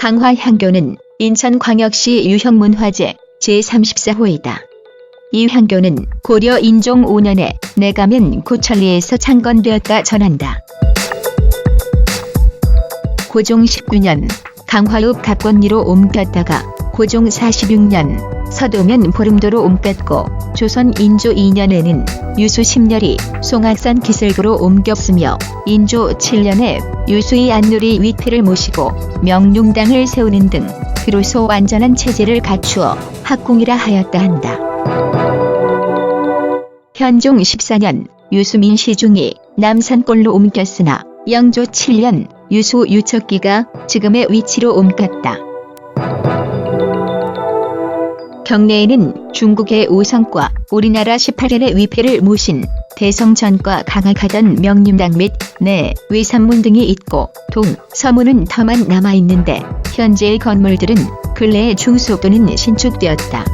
강화향교는 인천광역시 유형문화재 제34호이다. 이 향교는 고려 인종 5년에 내가면 고천리에서 창건되었다 전한다. 고종 19년 강화읍 각권리로 옮겼다가 고종 46년 서도면 보름도로 옮겼고 조선 인조 2년에는 유수 10년이 송악산 기슬구로 옮겼으며 인조 7년에 유수의 안누리 위패를 모시고 명룡당을 세우는 등 비로소 완전한 체제를 갖추어 학궁이라 하였다 한다. 현종 14년 유수민 시중이 남산골로 옮겼으나 영조 7년 유수 유척기가 지금의 위치로 옮겼다. 경내에는 중국의 우성과 우리나라 18년의 위패를 모신 대성전과 강악하던 명림당 및 내 외산문 등이 있고 동, 서문은 더만 남아있는데 현재의 건물들은 근래에 중소 또는 신축되었다.